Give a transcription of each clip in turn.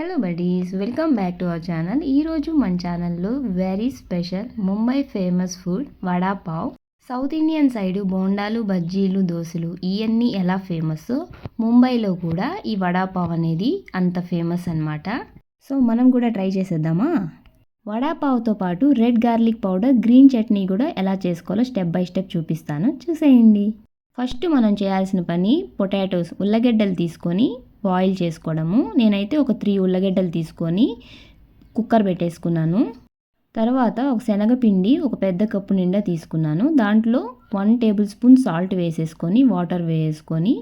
Hello buddies welcome back to our channel ఈరోజు మన ఛానల్లో very special Mumbai famous food vada pav south Indian side బోండాలు బజ్జీలు దోశలు ఇవన్నీ ఎలా ఫేమస్ ముంబైలో కూడా ఈ వడాపావ్ అనేది అంత ఫేమస్ అన్నమాట. సో మనం కూడా ట్రై చేసేద్దామా? వడాపావ్తో పాటు red garlic powder green chutney కూడా ఎలా చేసుకోవాలో స్టెప్ బై స్టెప్ చూపిస్తాను. చూసేయండి. ఫస్ట్ మనం చేయాల్సిన పని పొటాటోస్ ఉల్లగడ్డలు తీసుకొని బాయిల్ చేసుకోవడము. నేనైతే ఒక త్రీ ఉల్లగడ్డలు తీసుకొని కుక్కర్ పెట్టేసుకున్నాను. తర్వాత ఒక శనగపిండి ఒక పెద్ద కప్పు నిండా తీసుకున్నాను. దాంట్లో వన్ టేబుల్ స్పూన్ సాల్ట్ వేసేసుకొని వాటర్ వేసుకొని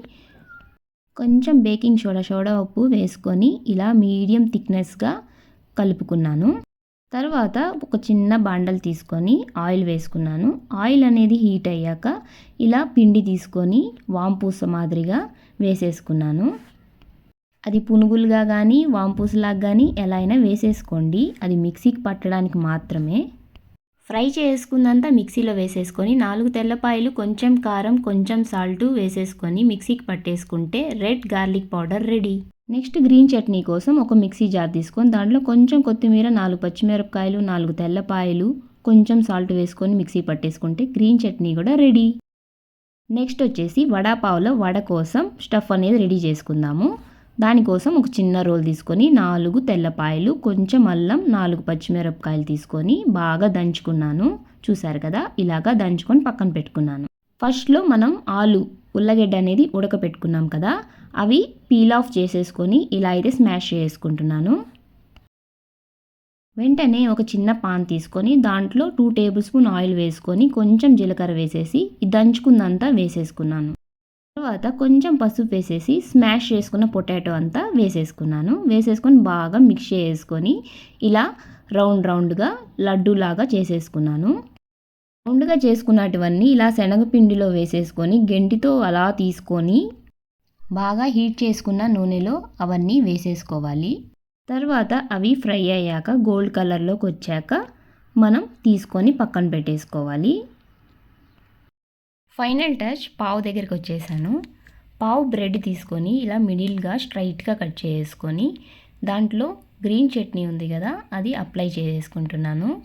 కొంచెం బేకింగ్ సోడా సోడా ఉప్పు వేసుకొని ఇలా మీడియం థిక్నెస్గా కలుపుకున్నాను. తర్వాత ఒక చిన్న బాండల్ తీసుకొని ఆయిల్ వేసుకున్నాను. ఆయిల్ అనేది హీట్ అయ్యాక ఇలా పిండి తీసుకొని వాంపూస మాదిరిగా వేసేసుకున్నాను. అది పునుగులుగా కానీ వాంపూసలాగా కానీ ఎలా అయినా వేసేసుకోండి. అది మిక్సీకి పట్టడానికి మాత్రమే. ఫ్రై చేసుకుందంతా మిక్సీలో వేసేసుకొని నాలుగు తెల్లపాయలు కొంచెం కారం కొంచెం సాల్ట్ వేసేసుకొని మిక్సీకి పట్టేసుకుంటే red garlic powder ready. Next green chutney కోసం ఒక మిక్సీ జార్ తీసుకొని దాంట్లో కొంచెం కొత్తిమీర నాలుగు పచ్చిమిరపకాయలు నాలుగు తెల్లపాయలు కొంచెం సాల్ట్ వేసుకొని మిక్సీ పట్టేసుకుంటే గ్రీన్ చట్నీ కూడా రెడీ. నెక్స్ట్ వచ్చేసి వడాపావులో వడ కోసం స్టఫ్ అనేది రెడీ చేసుకుందాము. దానికోసం ఒక చిన్న రోల్ తీసుకొని నాలుగు తెల్లపాయలు కొంచెం అల్లం నాలుగు పచ్చిమిరపకాయలు తీసుకొని బాగా దంచుకున్నాను. చూసారు కదా? ఇలాగా దంచుకొని పక్కన పెట్టుకున్నాను. ఫస్ట్లో మనం ఆలు ఉల్లగడ్డ అనేది ఉడకపెట్టుకున్నాం కదా? అవి పీల్ ఆఫ్ చేసేసుకొని ఇలా అయితే స్మాష్ చేసుకుంటున్నాను. వెంటనే ఒక చిన్న పాన్ తీసుకొని దాంట్లో టూ టేబుల్ స్పూన్ ఆయిల్ వేసుకొని కొంచెం జీలకర్ర వేసేసి దంచుకుందంతా వేసేసుకున్నాను. తర్వాత కొంచెం పసుపు వేసేసి స్మాష్ చేసుకున్న పొటాటో అంతా వేసేసుకున్నాను. వేసేసుకొని బాగా మిక్స్ చేసుకొని ఇలా రౌండ్ రౌండ్గా లడ్డూలాగా చేసేసుకున్నాను. రౌండ్గా చేసుకున్నటువన్నీ ఇలా శనగపిండిలో వేసేసుకొని గెంటితో అలా తీసుకొని బాగా హీట్ చేసుకున్న నూనెలో అవన్నీ వేసేసుకోవాలి. తర్వాత అవి ఫ్రై అయ్యాక గోల్డ్ కలర్లోకి వచ్చాక మనం తీసుకొని పక్కన పెట్టేసుకోవాలి. ఫైనల్ టచ్ పావు దగ్గరికి వచ్చేసాను. పావు బ్రెడ్ తీసుకొని ఇలా మిడిల్గా స్ట్రైట్గా కట్ చేసుకొని దాంట్లో గ్రీన్ చట్నీ ఉంది కదా అది అప్లై చేసుకుంటున్నాను.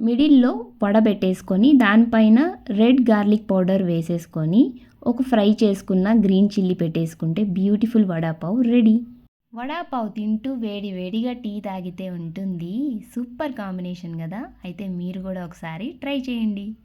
మిడిల్లో వడబెట్టేసుకొని దానిపైన రెడ్ గార్లిక్ పౌడర్ వేసేసుకొని ఒక ఫ్రై చేసుకున్న గ్రీన్ చిల్లీ పెట్టేసుకుంటే బ్యూటిఫుల్ వడాపావ్ రెడీ. వడాపావ్ తింటూ వేడి వేడిగా టీ తాగితే ఉంటుంది. సూపర్ కాంబినేషన్ కదా. అయితే మీరు కూడా ఒకసారి ట్రై చేయండి.